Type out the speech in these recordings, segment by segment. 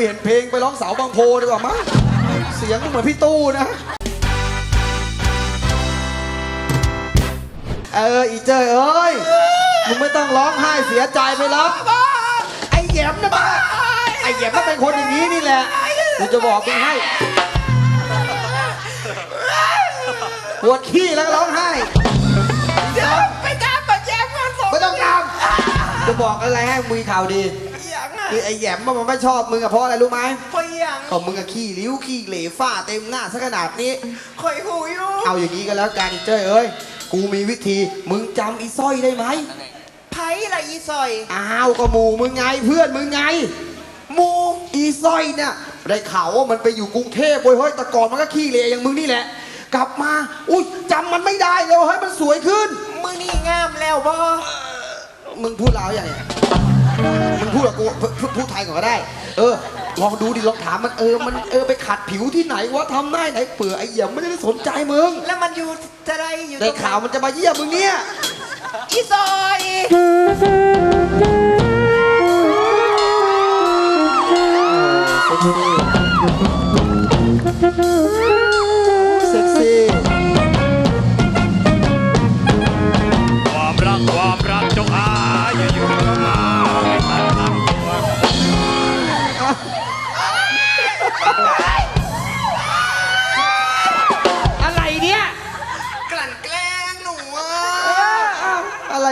ว่ามึงมึงเปลี่ยนเพลงไปร้องสาวบางโพดีกว่ามั้งเสียงมึงเหมือนพี่ตู้นะ เอออีเจ้ยเอ้ยมึงไม่ต้องร้องไห้เสียใจไปแล้วไอ้แหยมนะบ้าไอ้แหยมก็เป็นคนอย่างนี้นี่แหละกูจะบอกมึงให้ปวดขี้แล้วก็ร้องไห้เดี๋ยวไปตามมาแย่งเงินสดไม่ต้องตามจะบอกอะไรให้มึงมีข่าวดีอย่างอะ คือไอ้แหยมมันไม่ชอบมึงอะเพราะอะไรรู้ไหมคอยอย่างก็มึงอะขี้ริ้วขี้เหล่ฝ้าเต็มหน้าซะขนาดนี้ คอยหูอยู่เอาอย่างนี้ก็แล้วกันอีเจ้ยเอ้ย กูมีวิธี มึงจำอีสร้อยได้ไหมไผ่ละอีซอย อ้าวก็หมู่มึงไงเพื่อนมึงไง หมูอีสร้อยเนี่ยได้ข่าวว่ามันไปอยู่กรุงเทพเว้ยเฮ้ยแต่ก่อนมันก็ขี้เหร่อย่างมึงนี่แหละ กลับมา อุ้ยจำมันไม่ได้เลยเฮ้ยมันสวยขึ้นมือนี่งามแล้วบ่มึงพูดลาวอย่างไง มึงพูดกับกูพูพูพูดไทยก่อนก็ได้ เออลองดูดิลองถามมันเออมันเออไปขัดผิวที่ไหนวะทำได้ไหนเปื่อไอ้เหี้ยไม่ได้สนใจมึงแล้วมันอยู่จะได้อยู่ได้ข่าวมันจะมาเยี่ยมมึงเนี่ยอีซอย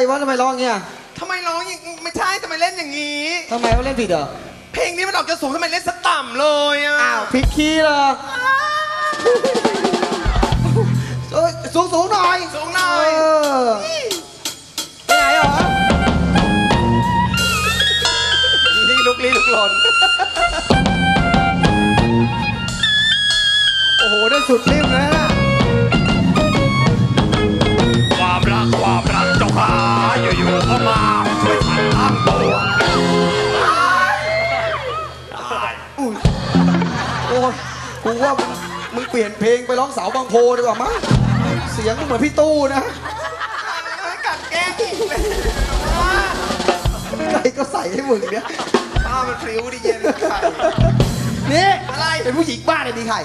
วะทำไมร้องเงี้ยทำไมร้องอย่างไม่ใช่ทำไมเล่นอย่างนี้ ทำไมเขาเล่นผิดเหรอ เพลงนี้มันออกจะสูงทำไมเล่นสต่ำเลยอะอ้าวผิดคีย์เหรอเอ้ยสูงสูงหน่อยสูงหน่อย เออไปไหนเหรอนี่ลุกลี้ลุกลนโอ้โหได้สุดริมเลยนะความ ลี่ยนเพลงไปร้องสาวบางโพดีกว่ามั้งเสียงมึงเหมือนพี่ตู้นะกลั่นแกล้งอีกเลยใครก็ใส่ให้มึงเนี่ยป้ามันพริ้วดิเย็นไข่นี่อะไรเป็นผู้หญิงบ้านเลยมีใคร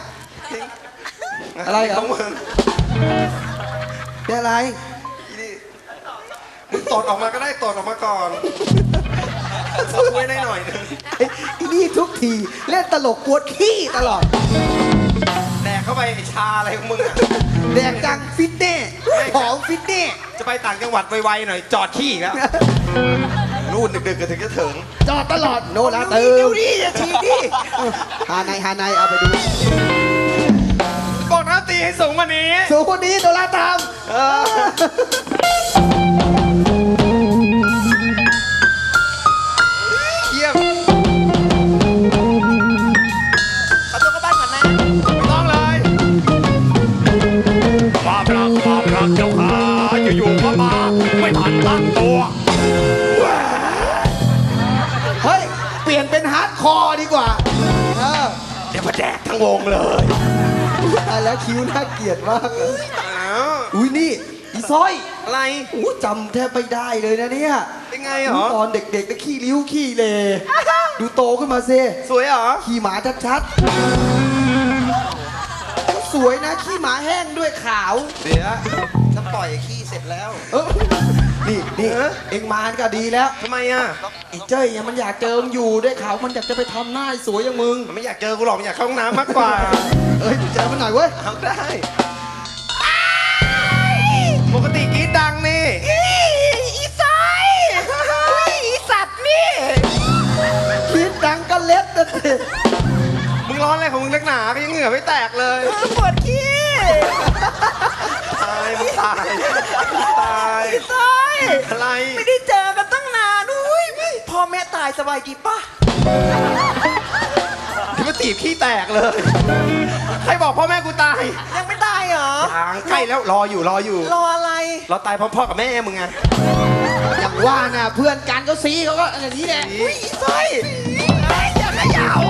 อะไรเหรอของมึงเป็นอะไรนี่มึงตดออกมาก็ได้ตดออกมาก่อนขอช่วยได้หน่อยหนึงไอ้ไอ้นี่ทุกทีเล่นตลกกวดขี้ตลอดแดก เข้าไปไอ้ชาอะไรของมึงอะแดกจังฟิตเน่ผอมฟิตเน่ จะไปต่างจังหวัดไวๆหน่อย จอดขี้อีกแล้วนู่นดึกๆก็ถึงจะถึง จอดตลอดโนลาเติเดี๋มยวดิอย่าชี้ดิฮาในฮาในเอาไปดูบอกนะตีให้สูงกว่านี้ สูคนนี้โนลาตาม ทั้งวงเลยตายแล้วคิ้วน่าเกลียดมากเลยอ้าวอุ้ยนี่อีสร้อยอะไรอู้จำแทบไม่ได้เลยนะเนี่ยเป็นไงเหรอตอนเด็กๆก็ขี้ริ้วขี้เลดูโตขึ้นมาซิสวยเหรอขี่หมาชัดๆสวยนะขี้หมาแห้งด้วยขาวเดี๋ยวถ้าปล่อยขี้เสร็จแล้วเออ นี่นี่เออเอ็งมาก็ดีแล้วทำไมอะไอ้เจ้ยเนี่ยมันอยากเจอมึงอยู่ได้ข่าวมันอยากจะไปทำหน้าให้สวยอย่างมึง มันไม่อยากเจอกูหรอกมันอยากเข้าห้องน้ำมากกว่า เอ้ยเจอมันหน่อยเว้ย เอาได้ ปกติกรีดดังนี่อีสายอีสัตว์นี่ คิดดังก็เล็ดนะสิมึงร้อนอะไรของมึงนักหนาก็ยังเหงื่อไม่แตกเลย ปวดขี้ ตายมึงตายตายตายอะไร ไม่ได้เจอกันตั้งนานอุ้ยพ่อแม่ตายสบายดีป่ะที่มาตีบขี้แตกเลย ใครบอกพ่อแม่กูตายยังไม่ตายเหรอทางใกล้แล้วรออยู่รออยู่ รออะไรรอตายพร้อมพ่อกับแม่มึงไงอย่างว่าน่ะเพื่อนกันก็ซีเขาก็อย่างนี้แหละอุ้ยใช่อย่าขยาว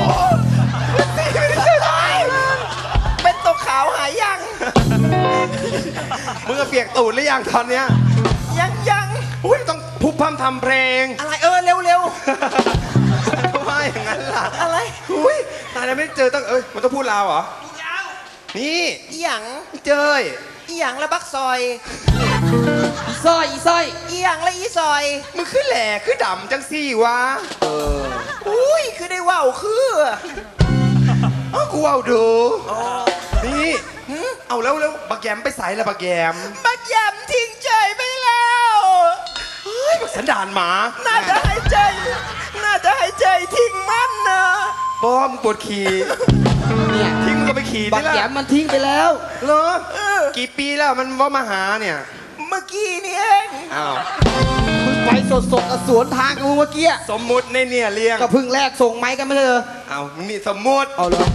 เป็นตัวขาวหายยัง มึงก็เปียกตูดหรือยังตอนเนี้ยยังยังอุ้ยต้องพุบพร่ำทำเพลงอะไรเออเร็วเร็วทำไมอย่างนั้นล่ะอะไรอุ้ยตายแล้วไม่เจอตั้งเอ้ยมันต้องพูดลาวเหรอนี่อีหยังเจยอีหยังละบักซอยอีสร้อยอีสร้อยอีหยังละอีซอยมึงคือแหล่คือดำจังสี่วะอุ้ยคือได้ว่าวคือเอ้ากูเอาดูนี่ เอาแล้วแล้วบักแยมไปใส่ละบักแยมบักยำทิ้งใจไปแล้วเฮ้ยบักสันดานหมา น่าจะหายใจน่าจะหายใจทิ้งมันนะบอมงปวดขี่เนี่ยทิ้งมึงก็ไปขี่บันี่กละแหยมมันทิ้งไปแล้วเหรอกี่ปีแล้วมันว่ามาหาเนี่ยเมื่อกี้นี่เองอ้าวมึงไปสดสดๆกับสวนทางกูเมื่อกี้สมมุติในเนี่ยเลี้ยงก็เพิ่งแรกส่งไม้กันไม่ใช่เหรอเอามึงนี่สมมุติเอาเหรอ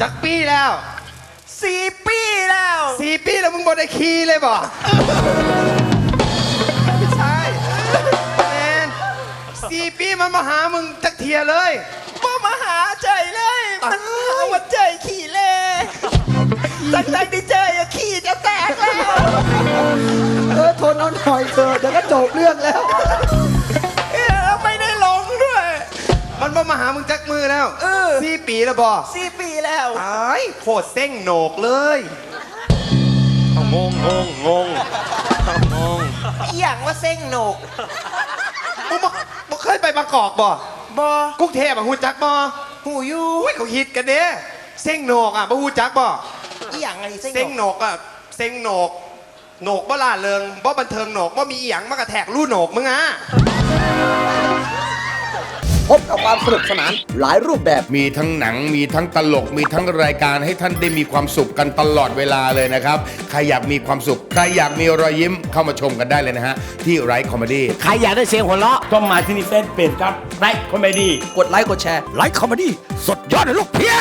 จักปีแล้ว สี่ปีแล้วสี่ปีแล้วมึงบ่ได้ขี่เลยบ่ไม่ใช่แมนสี่ปีมันมาหามึงจักเทียเลย บ่มาหาใจเลย มันหาว่าใจขี่เล่ตั้งแต่ได้เจออะขี่จะแตกแล้ว เออทนเอาหน่อยเถอะเดี๋ยวก็จบเรื่องแล้ว เออไม่ได้ลงด้วย มันบ่มาหามึงจักมือแล้วเออ สี่ปีแล้วบ่ สี่ปีแล้วไอ้า ยโคตรเส้งโหนกเลยเอางงงงงงเอางงอหย่างว่าเส้งโหนกมึงบ่บ่เคยไปบางกอกบ่บอกุ๊กเทพอะฮู้จักบ่หูอยูอุ้ยเขาฮิตกันเด้เส้งโหนกอะบ่ฮู้จักบ่อหย่างอะไรเส้งเส้งโหโหนนกกอะเส้งโหนกโหนกบ่ล่าเริงบ่บันเทิงโหนกบ่มีอีหยังมากระแทกลู่โหนกมึงอะ พบกับความสนุกสนานหลายรูปแบบ มีทั้งหนังมีทั้งตลกมีทั้งรายการให้ท่านได้มีความสุขกันตลอดเวลาเลยนะครับ ใครอยากมีความสุข ใครอยากมีรอยยิ้มเข้ามาชมกันได้เลยนะฮะ ที่ไรคอมเมดี้ใครอยากได้เสียงหัวเราะต้องมาที่นี่เฟซเพจครับไลค์คอมเมดี้กดไลค์กดแชร์ไลค์คอมเมดี้สดยอดเลยลูกเพีย